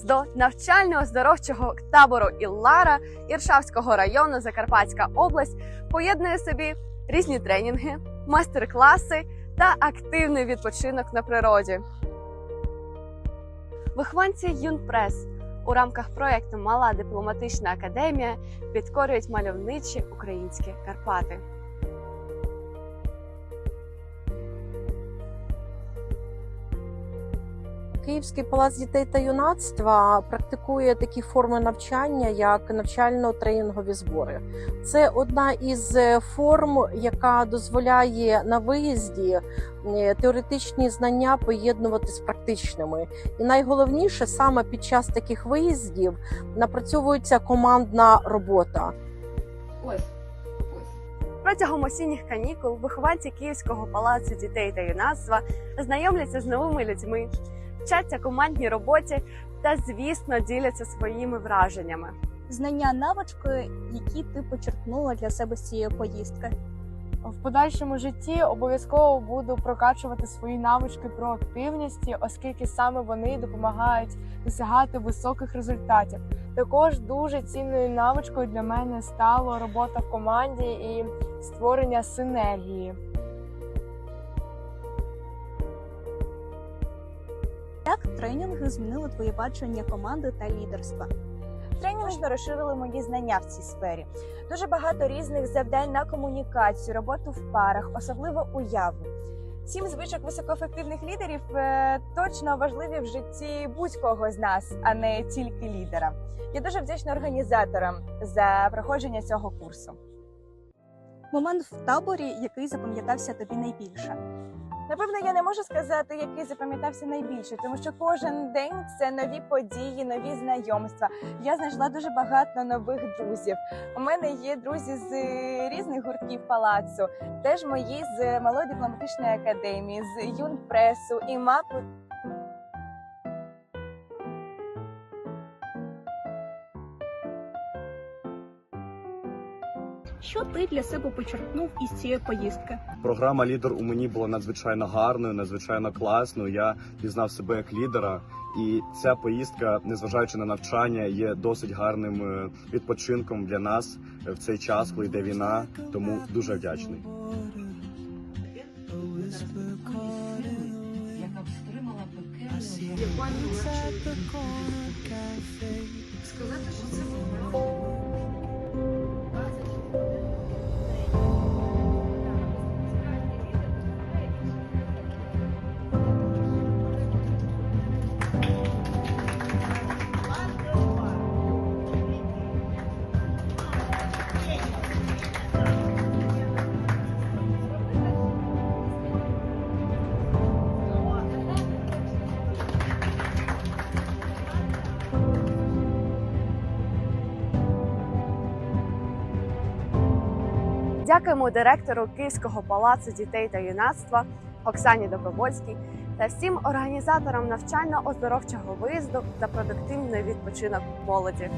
виїзду навчально-оздоровчого табору Іллара Іршавського району Закарпатська область поєднує собі різні тренінги, майстер-класи та активний відпочинок на природі. Вихованці Юнпрес у рамках проєкту Мала дипломатична академія підкорюють мальовничі українські Карпати. Київський палац дітей та юнацтва практикує такі форми навчання, як навчально-тренінгові збори. Це одна із е, форм, яка дозволяє на виїзді е, теоретичні знання поєднувати з практичними. І найголовніше саме під час таких виїздів напрацьовується командна робота. Ось. Протягом осінніх канікул вихованці Київського палацу дітей та юнацтва знайомляться з новими людьми, вчаться командній роботі та, звісно, діляться своїми враженнями. знання навички, які ти почерпнула для себе з цієї поїздки. В подальшому житті обов'язково буду прокачувати свої навички проактивності, оскільки саме вони допомагають досягати високих результатів. Також дуже цінною навичкою для мене стало робота в команді і створення синергії. Як тренінги змінили твоє бачення команди та лідерства? Тренінги розширили мої знання в цій сфері. Дуже багато різних завдань на комунікацію, роботу в парах, особливо уяву. Сім звичок високоефективних лідерів е, точно важливі в житті будь-кого з нас, а не тільки лідера. Я дуже вдячна організаторам за проходження цього курсу. Момент в таборі, який запам'ятався тобі найбільше. Напевно, я не можу сказати, який запам'ятався найбільше, тому що кожен день це нові події, нові знайомства. Я знайшла дуже багато нових друзів. У мене є друзі з е, різних гуртків палацу, теж мої з малої дипломатичної академії, з юнпресу і мапу. Що ти для себе почерпнув із цієї поїздки? Програма Лідер у мені була надзвичайно гарною, надзвичайно класною. Я пізнав себе як лідера, і ця поїздка, незважаючи на навчання, є досить гарним е, відпочинком для нас в цей час, коли йде війна. Тому дуже вдячний. Яка стримала пекельну Дякуємо директору Київського палацу дітей та юнацтва Оксані Добровольській та всім організаторам навчально-оздоровчого виїзду та продуктивний відпочинок молоді.